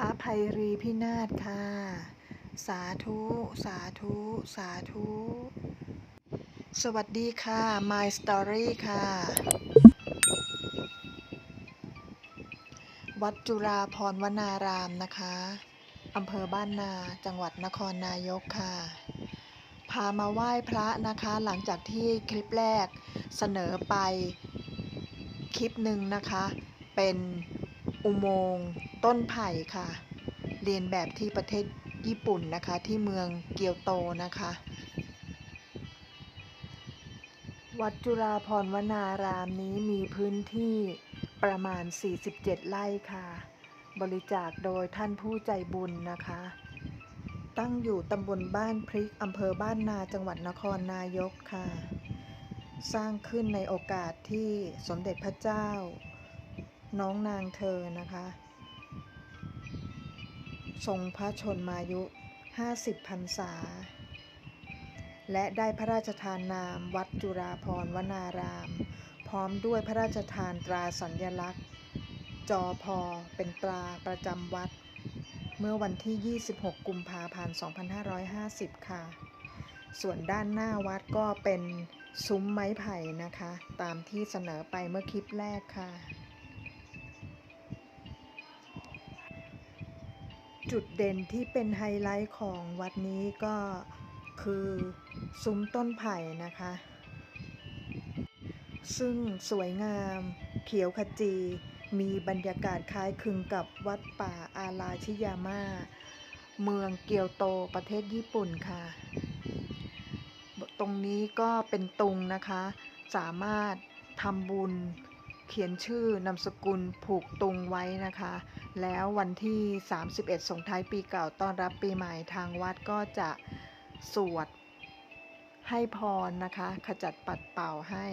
พระภัยรีพินาศค่ะ สาธุ สาธุ สาธุ สวัสดีค่ะ My Story ค่ะ วัดจุฬาพรวนารามนะคะอำเภอบ้านนาจังหวัดนครนายกค่ะ พามาไหว้พระนะคะ หลังจากที่คลิปแรกเสนอไปคลิปหนึ่งนะคะ เป็นอุโมงค์ ต้นไผ่ค่ะ เรียนแบบที่ประเทศญี่ปุ่นนะคะ ที่เมืองเกียวโตนะคะ วัดจุฬาพรวนารามนี้มีพื้นที่ประมาณ 47 ไร่ค่ะ บริจาคโดยท่านผู้ใจบุญนะคะ ตั้งอยู่ตำบลบ้านพริกอำเภอบ้านนาจังหวัดนครนายกค่ะ สร้างขึ้นในโอกาสที่สมเด็จพระเจ้า น้องนางเธอนะคะ ทรงพระชนมายุ 50พรรษา และได้พระราชทานนามวัดจุฬาพรวนาราม พร้อมด้วยพระราชทานตราสัญลักษณ์ จอพอเป็นตราประจำวัด เมื่อวันที่ 26 กุมภาพันธ์ 2550 ค่ะ ส่วนด้านหน้าวัดก็เป็นซุ้มไม้ไผ่นะคะ ตามที่เสนอไปเมื่อคลิปแรกค่ะ จุดเด่นที่เป็นไฮไลท์ของวัดนี้ก็คือซุ้มต้นไผ่นะคะ ซึ่งสวยงามเขียวขจี มีบรรยากาศคล้ายคลึงกับวัดป่าอาราชิยาม่า เมืองเกียวโตประเทศญี่ปุ่นค่ะ ตรงนี้ก็เป็นตุงนะคะ สามารถทำบุญ ขียนชื่อนามสกุลผูกตุงไว้นะคะ แล้ววันที่ 31 ส่งท้ายปีเก่าต้อนรับปีใหม่ทางวัดก็จะสวดให้พรนะคะ ขจัดปัดเป่าให้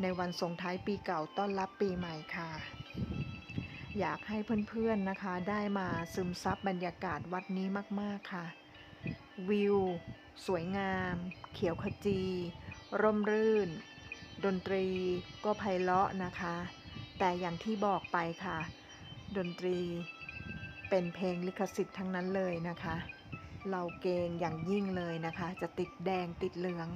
ในวันส่งท้ายปีเก่าต้อนรับปีใหม่ค่ะ อยากให้เพื่อนๆนะคะ ได้มาซึมซับบรรยากาศวัดนี้มากๆค่ะ วิว สวยงาม เขียวขจี ร่มรื่น ดนตรีก็ไพเราะนะคะ แต่อย่างที่บอกไปค่ะ ดนตรีเป็นเพลงลิขสิทธิ์ทั้งนั้นเลยนะคะ เราเกงอย่างยิ่งเลยนะคะ จะติดแดงติดเหลือง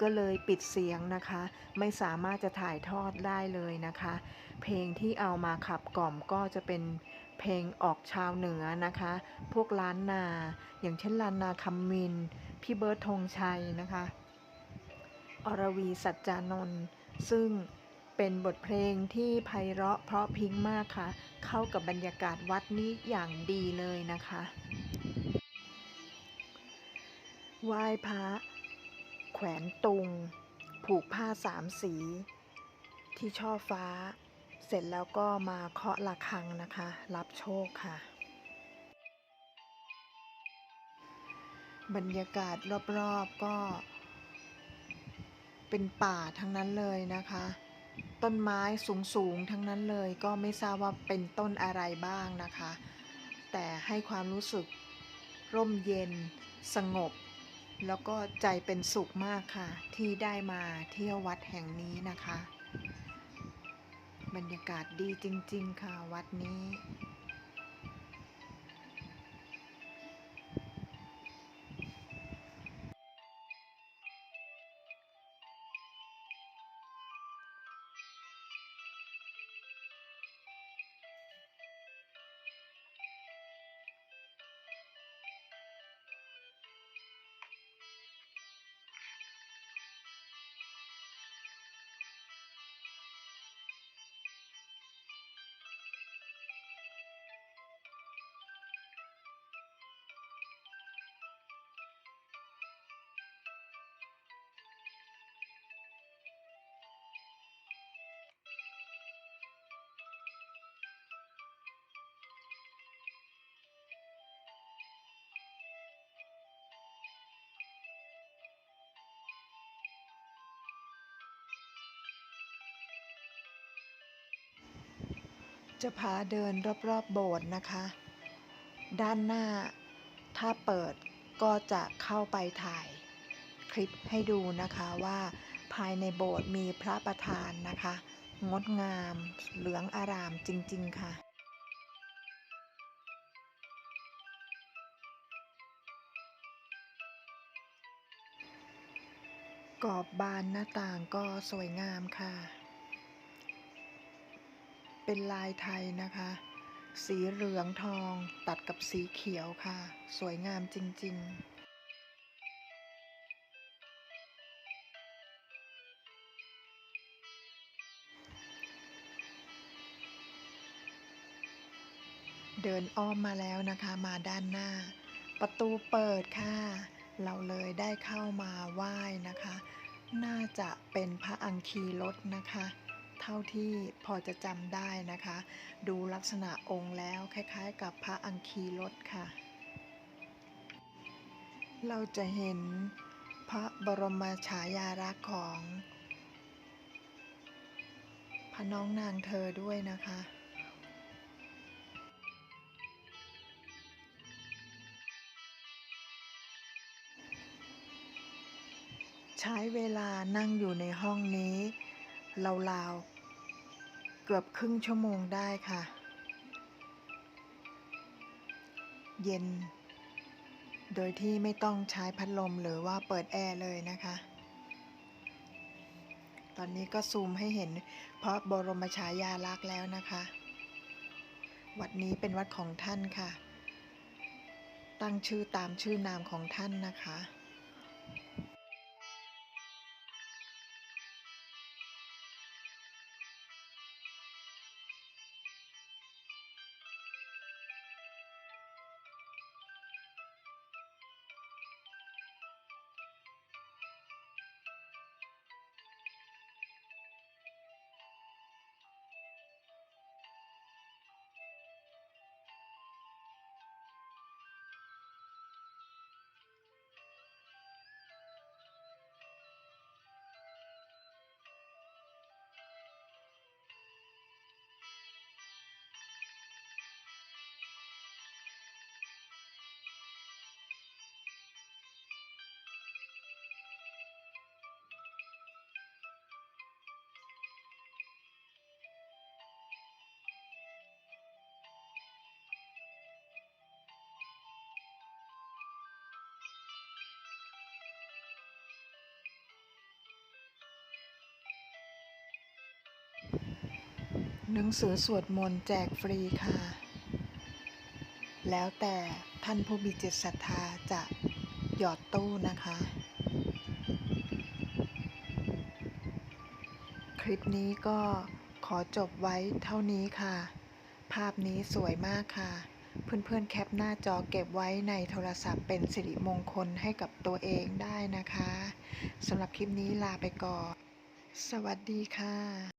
ก็เลยปิดเสียงนะคะ ไม่สามารถจะถ่ายทอดได้เลยนะคะ เพลงที่เอามาขับกล่อมก็จะเป็นเพลงออกชาวเหนือนะคะ พวกล้านนา อย่างเช่นล้านนาคำมิน พี่เบิร์ดธงชัยนะคะ อรวีสัจจานนท์ซึ่ง เป็นบทเพลงที่ไพเราะเพราะพิ้งมากค่ะ เข้ากับบรรยากาศวัดนี้อย่างดีเลยนะคะไหว้พระแขวนตุง ผูกผ้าสามสี ที่ช่อฟ้า เสร็จแล้วก็มาเคาะระฆังนะคะ รับโชคค่ะ บรรยากาศรอบๆก็เป็นป่าทั้งนั้นเลยนะคะ ต้นไม้สูงๆ ทั้งนั้นเลยก็ไม่ทราบว่าเป็นต้นอะไรบ้างนะคะ แต่ให้ความรู้สึกร่มเย็น สงบ แล้วก็ใจเป็นสุขมากค่ะ ที่ได้มาเที่ยววัดแห่งนี้นะคะ บรรยากาศดีจริง ๆ ค่ะวัดนี้ จะพาเดินรอบๆโบสถ์นะคะ ด้านหน้าถ้าเปิดก็จะเข้าไปถ่ายคลิปให้ดูนะคะว่าภายในโบสถ์มีพระประธานนะคะ งดงามเหลืองอารามจริง ๆ ค่ะกรอบบานหน้าต่างก็สวยงามค่ะ เป็นลายไทยนะคะ สีเหลืองทองตัดกับสีเขียวค่ะ สวยงามจริง ๆเดินอ้อมมาแล้วนะคะมาด้านหน้า ประตูเปิดค่ะ เราเลยได้เข้ามาไหว้นะคะ น่าจะเป็นพระอังคีรถนะคะ เท่าที่พอจะจำได้นะคะ ดูลักษณะองค์แล้วคล้ายๆ กับพระอังคีรถค่ะ เราจะเห็นพระบรมฉายาลักษณ์ของ พระน้องนางเธอด้วยนะคะใช้เวลานั่งอยู่ในห้องนี้ราวๆ เกือบครึ่งชั่วโมงได้ค่ะ เย็น โดยที่ไม่ต้องใช้พัดลมหรือว่าเปิดแอร์เลยนะคะ ตอนนี้ก็ซูมให้เห็นพระบรมฉายาลักษณ์แล้วนะคะ วัดนี้เป็นวัดของท่านค่ะ ตั้งชื่อตามชื่อนามของท่านนะคะ หนังสือสวดมนต์แจกฟรีค่ะ แล้วแต่ท่านผู้มีจิตศรัทธาจะหยอดตู้นะคะ คลิปนี้ก็ขอจบไว้เท่านี้ค่ะ ภาพนี้สวยมากค่ะ เพื่อนๆแคปหน้าจอเก็บไว้ในโทรศัพท์เป็นสิริมงคลให้กับตัวเองได้นะคะสำหรับคลิปนี้ลาไปก่อน สวัสดีค่ะ